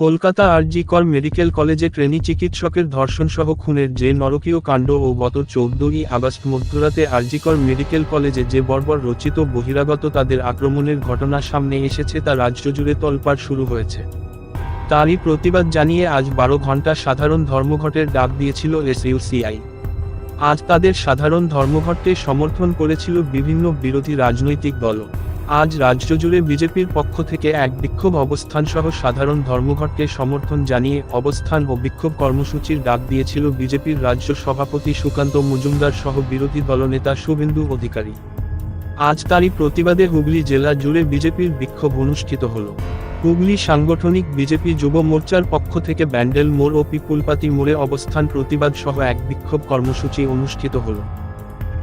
কলকাতা আরজি কর মেডিকেল কলেজে ট্রেনি চিকিৎসকের ধর্ষণসহ খুনের যে নরকীয় কাণ্ড ও গত চৌদ্দই আগস্ট মধ্যরাতে আরজিকর মেডিকেল কলেজে যে বর্বর রচিত বহিরাগত তাদের আক্রমণের ঘটনা সামনে এসেছে তা রাজ্য জুড়ে তলপাড় শুরু হয়েছে। তারই প্রতিবাদ জানিয়ে আজ বারো ঘণ্টা সাধারণ ধর্মঘটের ডাক দিয়েছিল এসইউসিআই। আজ তাদের সাধারণ ধর্মঘটকে সমর্থন করেছিল বিভিন্ন বিরোধী রাজনৈতিক দলও। আজ রাজ্য জুড়ে বিজেপির পক্ষ থেকে এক বিক্ষোভ অবস্থান সহ সাধারণ ধর্মঘটকে সমর্থন জানিয়ে অবস্থান ও বিক্ষোভ কর্মসূচির ডাক দিয়েছিল বিজেপির রাজ্য সভাপতি সুকান্ত মজুমদার সহ বিরোধী দলনেতা শুভেন্দু অধিকারী। আজ তারই প্রতিবাদে হুগলি জেলা জুড়ে বিজেপির বিক্ষোভ অনুষ্ঠিত হল। হুগলি সাংগঠনিক বিজেপি যুব মোর্চার পক্ষ থেকে ব্যান্ডেল মোড় ও পিপুলপাতি মোড়ে অবস্থান প্রতিবাদ সহ এক বিক্ষোভ কর্মসূচি অনুষ্ঠিত হলো।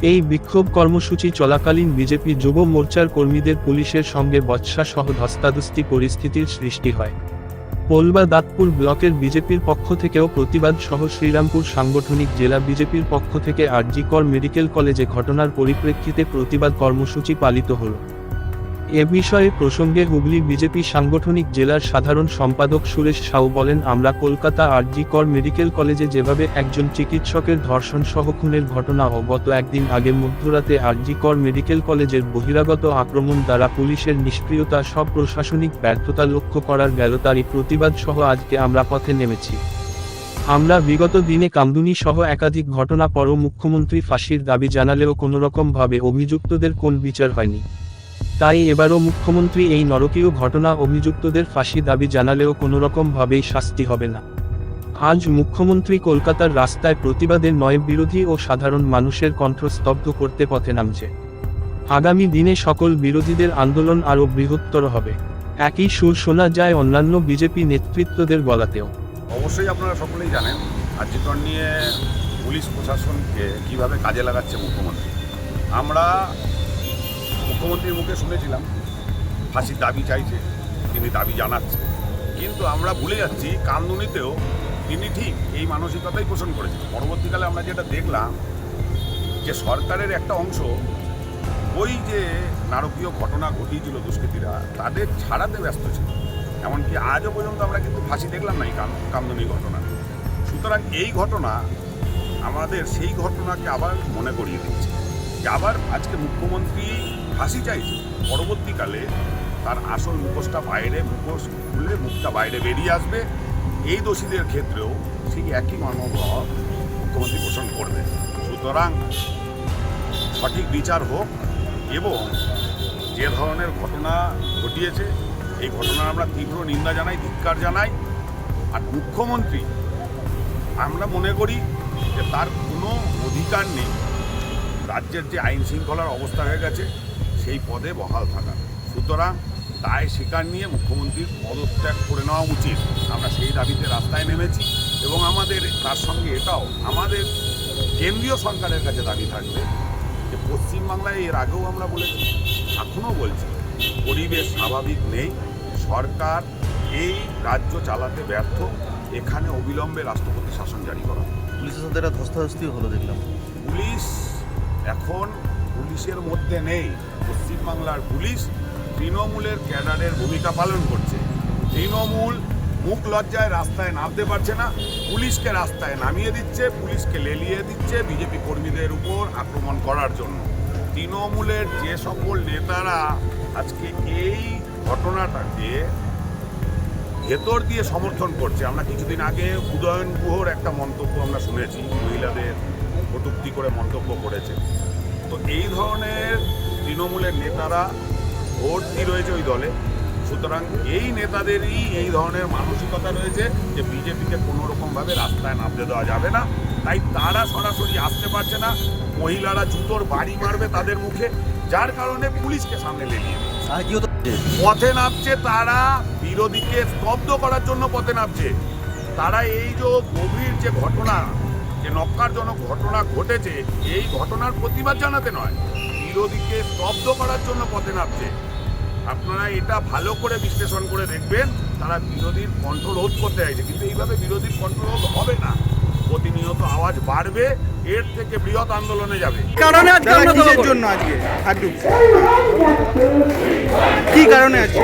এই বিক্ষোভ কর্মসূচি চলাকালীন বিজেপি যুব মোর্চার কর্মীদের পুলিশের সঙ্গে বৎসা সহ ধস্তাধস্তি পরিস্থিতির সৃষ্টি হয়। পোলবা দাঁতপুর ব্লকের বিজেপির পক্ষ থেকেও প্রতিবাদ সহ শ্রীরামপুর সাংগঠনিক জেলা বিজেপির পক্ষ থেকে আরজিকর মেডিকেল কলেজে ঘটনার পরিপ্রেক্ষিতে প্রতিবাদ কর্মসূচি পালিত হলো। এ বিষয়ে প্রসঙ্গে হুগলি বিজেপি সাংগঠনিক জেলার সাধারণ সম্পাদক সুরেশ সাউ বলেন, আমরা কলকাতা আরজি কর মেডিকেল কলেজে যেভাবে একজন চিকিৎসকের ধর্ষণ সহ খুনের ঘটনা ও গত একদিন আগে মধ্যরাতে আরজি কর মেডিকেল কলেজের বহিরাগত আক্রমণ দ্বারা পুলিশের নিষ্ক্রিয়তা সব প্রশাসনিক ব্যর্থতা লক্ষ্য করার গেল তারই প্রতিবাদ সহ আজকে আমরা পথে নেমেছি। আমরা বিগত দিনে কামদুনি সহ একাধিক ঘটনা পরও মুখ্যমন্ত্রী ফাঁসির দাবি জানালেও কোনোরকম ভাবে অভিযুক্তদের কোন বিচার হয়নি। তাই এবারও মুখ্যমন্ত্রী এই নরকীয় ঘটনা অভিযুক্তদের ফাঁসি দাবি জানালেও কোনোরকম ভাবেই শাস্তি হবে না। আজ মুখ্যমন্ত্রী কলকাতার রাস্তায় প্রতিবাদের নয় বিরোধী ও সাধারণ মানুষের কণ্ঠ স্তব্ধ করতে পথে নামছে। আগামী দিনে সকল বিরোধীদের আন্দোলন আরও বৃহত্তর হবে। একই সুর শোনা যায় অন্যান্য বিজেপি নেতৃত্বদের গলাতেও। অবশ্যই আপনারা সকলেই জানেন, আর্যিকর নিয়ে পুলিশ প্রশাসনকে কীভাবে কাজে লাগাচ্ছে মুখ্যমন্ত্রী। আমরা মুখ্যমন্ত্রীর মুখে শুনেছিলাম। ফাঁসির দাবি চাইছে, তিনি দাবি জানাচ্ছে। কিন্তু আমরা ভুলে যাচ্ছি কামদুনিতেও তিনি ঠিক এই মানসিকতাই পোষণ করেছেন। পরবর্তীকালে আমরা যেটা দেখলাম, যে সরকারের একটা অংশ ওই যে নারকীয় ঘটনা ঘটিয়েছিল দুষ্কৃতীরা, তাদের ছাড়াতে ব্যস্ত ছিল। এমনকি আজও পর্যন্ত আমরা কিন্তু ফাঁসি দেখলাম না এই কামদুনি ঘটনা। সুতরাং এই ঘটনা আমাদের সেই ঘটনাকে আবার মনে করিয়ে দিচ্ছে। আবার আজকে মুখ্যমন্ত্রী ফাঁসি চাইছে। পরবর্তীকালে তার আসল মুখোশটা বাইরে, মুখোশ খুলে মুখটা বাইরে বেরিয়ে আসবে। এই দোষীদের ক্ষেত্রেও সেই একই মনোভাব মুখ্যমন্ত্রী পোষণ করবে সুতরাং সঠিক বিচার হোক এবং যে ধরনের ঘটনা ঘটিয়েছে, এই ঘটনার আমরা তীব্র নিন্দা জানাই, ধিক্কার জানাই। আর মুখ্যমন্ত্রী, আমরা মনে করি যে তার কোনো অধিকার নেই। রাজ্যের যে আইন শৃঙ্খলার অবস্থা হয়ে গেছে সেই পদে বহাল থাকা। সুতরাং দায় স্বীকার নিয়ে মুখ্যমন্ত্রীর পদত্যাগ করে নেওয়া উচিত। আমরা সেই দাবিতে রাস্তায় নেমেছি এবং আমাদের তার সঙ্গে এটাও আমাদের কেন্দ্রীয় সরকারের কাছে দাবি থাকবে যে পশ্চিমবাংলায় এর আগেও আমরা বলেছি এখনও বলছি পরিবেশ স্বাভাবিক নেই। সরকার এই রাজ্য চালাতে ব্যর্থ। এখানে অবিলম্বে রাষ্ট্রপতি শাসন জারি করা। পুলিশের সাথে একটা ধস্তাধস্তিও হলো দেখলাম। পুলিশ এখন পুলিশের মধ্যে নেই। পশ্চিমবাংলার পুলিশ তৃণমূলের ক্যাডারের ভূমিকা পালন করছে। তৃণমূল মুখ লজ্জায় রাস্তায় নামতে পারছে না, পুলিশকে রাস্তায় নামিয়ে দিচ্ছে, পুলিশকে লেলিয়ে দিচ্ছে বিজেপি কর্মীদের উপর আক্রমণ করার জন্য। তৃণমূলের যে সকল নেতারা আজকে এই ঘটনাটাকে ভেতর দিয়ে সমর্থন করছে, আমরা কিছুদিন আগে উদয়ন গুহর একটা মন্তব্য আমরা শুনেছি, মহিলাদের কটুক্তি করে মন্তব্য করেছে। তো এই ধরনের তৃণমূলের নেতারা ভর্তি রয়েছে ওই দলে। সুতরাং এই নেতাদেরই এই ধরনের মানসিকতা রয়েছে যে বিজেপিকে কোনো রকমভাবে রাস্তায় নামতে দেওয়া যাবে না। তাই তারা সরাসরি আসতে পারছে না। মহিলারা জুতোর বাড়ি মারবে তাদের মুখে যার কারণে পুলিশকে সামনে লেগিয়ে পথে নামছে তারা বিরোধীকে স্তব্ধ করার জন্য পথে নামছে। তারা এই যে গভীর যে ঘটনা যে নক্কারজনক ঘটনা ঘটেছে এই ঘটনার প্রতিবাদ জানাতে নয় বিরোধীকে স্তব্ধ করার জন্য পথে নামছে। আপনারা এটা ভালো করে বিশ্লেষণ করে দেখবেন তারা বিরোধীর কন্ট্রোল করতে চাইছে কিন্তু এইভাবে বিরোধীর কন্ট্রোল হবে না। প্রতিনিয়ত আওয়াজ বাড়বে এর থেকে বৃহৎ আন্দোলনে যাবে। কারণে আজকে আমরা কিসের জন্য আজকে? হাড্ডু কি কারণে আজকে?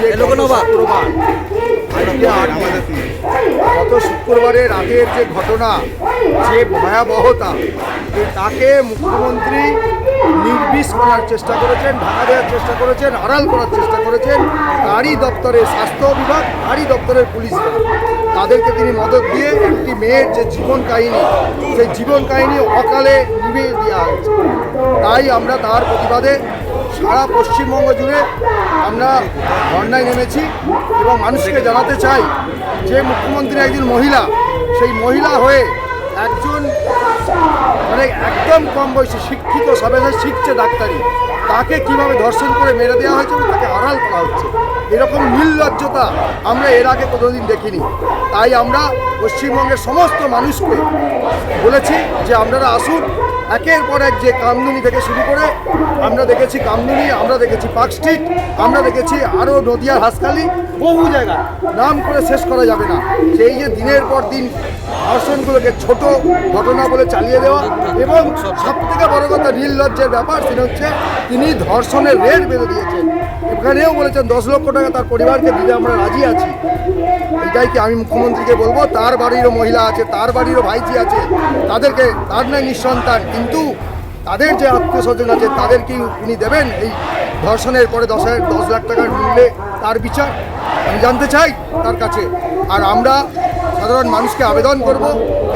যে শুক্রবার। আজকে আমাদের গত শুক্রবারের রাতের যে ঘটনা যে ভয়াবহতা তাকে মুখ্যমন্ত্রী নির্বিষ করার চেষ্টা করেছেন, ঢাকা দেওয়ার চেষ্টা করেছেন, আড়াল করার চেষ্টা করেছেন তারই দপ্তরের স্বাস্থ্য বিভাগ তারই দপ্তরের পুলিশ বিভাগ। তাদেরকে তিনি মদত দিয়ে একটি মেয়ের যে জীবন কাহিনী, সেই জীবন কাহিনী অকালে নিভিয়ে দেওয়া হয়েছে। তাই আমরা তার প্রতিবাদে সারা পশ্চিমবঙ্গ জুড়ে আমরা ধর্নায় নেমেছি এবং মানুষকে জানাতে চাই যে মুখ্যমন্ত্রী একজন মহিলা, সেই মহিলা হয়ে একজন মানে একদম কম বয়সে শিক্ষিত, সবে শিখছে ডাক্তারি। তাকে কীভাবে ধর্ষণ করে মেরে দেওয়া হয়েছে এবং তাকে আড়াল করা হচ্ছে? এরকম নির্লজ্জতা আমরা এর আগে কোনোদিন দেখিনি। তাই আমরা পশ্চিমবঙ্গের সমস্ত মানুষকে বলেছি যে আপনারা আসুন একের পর এক যে কামদুনি থেকে শুরু করে আমরা দেখেছি কামদুনি, আমরা দেখেছি পার্ক স্ট্রিট, আমরা দেখেছি আরও নদিয়ার হাসখালি, বহু জায়গা। নাম করে শেষ করা যাবে না। সেই যে দিনের পর দিন ধর্ষণগুলোকে ছোট ঘটনা বলে চালিয়ে দেওয়া এবং সব থেকে বড় কথা নির্লজ্জের ব্যাপার সেটা হচ্ছে তিনি ধর্ষণের রেট বেঁধে দিয়েছেন। এখানেও বলেছেন দশ লক্ষ টাকা তার পরিবারকে দিতে আমরা রাজি আছি। এটাই কি আমি মুখ্যমন্ত্রীকে বলব? তার বাড়িরও মহিলা আছে, তার বাড়িরও ভাইজি আছে, তাদেরকে তার নাই নিঃসন্তান। কিন্তু তাদের যে আত্মীয় স্বজন আছে, তাদের কি উনি দেবেন? এই ধর্ষণের পরে দশ হাজার, দশ লাখ টাকার মূল্যে তার বিচার? আমি জানতে চাই তার কাছে। আর আমরা সাধারণ মানুষকে আবেদন করব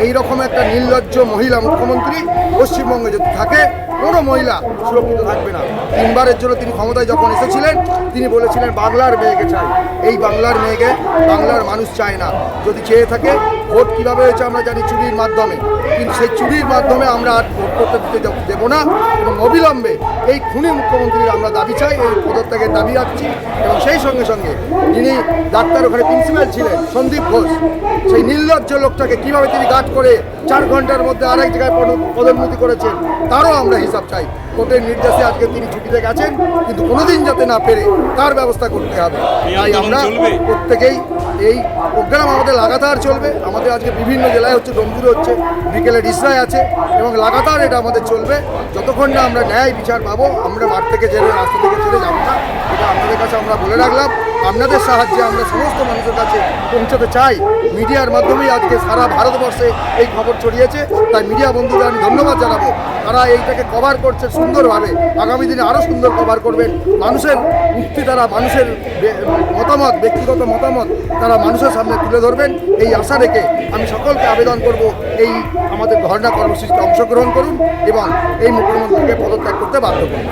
এই রকম একটা নির্লজ্জ মহিলা মুখ্যমন্ত্রী পশ্চিমবঙ্গে যদি থাকে, কোনো মহিলা সুরক্ষিত থাকবে না। তিনবারের জন্য তিনি ক্ষমতায় যখন এসেছিলেন, তিনি বলেছিলেন, বাংলার মেয়েকে চাই। এই বাংলার মেয়েকে বাংলার মানুষ চায় না। যদি চেয়ে থাকে, ভোট কীভাবে হয়েছে আমরা জানি চুরির মাধ্যমে। কিন্তু সেই চুরির মাধ্যমে আমরা আর ভোট করতে দিতে দেব না এবং অবিলম্বে এই খুনি মুখ্যমন্ত্রীর আমরা দাবি চাই, এই পদত্যাগের দাবি রাখছি এবং সেই সঙ্গে সঙ্গে যিনি ডাক্তার ওখানে প্রিন্সিপাল ছিলেন, সন্দীপ ঘোষ, সেই নির্লজ্জ লোকটাকে কীভাবে তিনি গার্ড করে চার ঘণ্টার মধ্যে আরেক জায়গায় পদ- পদোন্নতি করেছেন তারও আমরা হিসাব চাই। কোর্টের নির্দেশে আজকে তিনি ছুটিতে গেছেন কিন্তু কোনোদিন যাতে না পেরে তার ব্যবস্থা করতে হবে। তাই আমরা প্রত্যেকেই এই প্রোগ্রাম আমাদের লাগাতার চলবে। আমাদের আজকে বিভিন্ন জেলায় হচ্ছে ডোমজুড়ে হচ্ছে, বিকেলে ডিসরায় আছে এবং লাগাতার এটা আমাদের চলবে। যতক্ষণ না আমরা ন্যায় বিচার পাবো, আমরা মাঠ থেকে জেলে রাস্তা থেকে চলে যাব না, এটা আপনাদের কাছে আমরা বলে রাখলাম। আপনাদের সাহায্যে আমরা সমস্ত মানুষের কাছে পৌঁছাতে চাই। মিডিয়ার মাধ্যমেই আজকে সারা ভারতবর্ষে এই খবর ছড়িয়েছে। তাই মিডিয়া বন্ধুদের আমি ধন্যবাদ জানাব। তারা এইটাকে কভার করছে সুন্দরভাবে। আগামী দিনে আরও সুন্দর কভার করবেন। মানুষের মুক্তি তারা মানুষের মতামত, ব্যক্তিগত মতামত তারা মানুষের সামনে তুলে ধরবেন। এই আশা রেখে আমি সকলকে আবেদন করব, এই আমাদের ধর্ণা কর্মসূচিতে অংশগ্রহণ করুন এবং এই মুখ্যমন্ত্রীকে পদত্যাগ করতে বাধ্য করুন।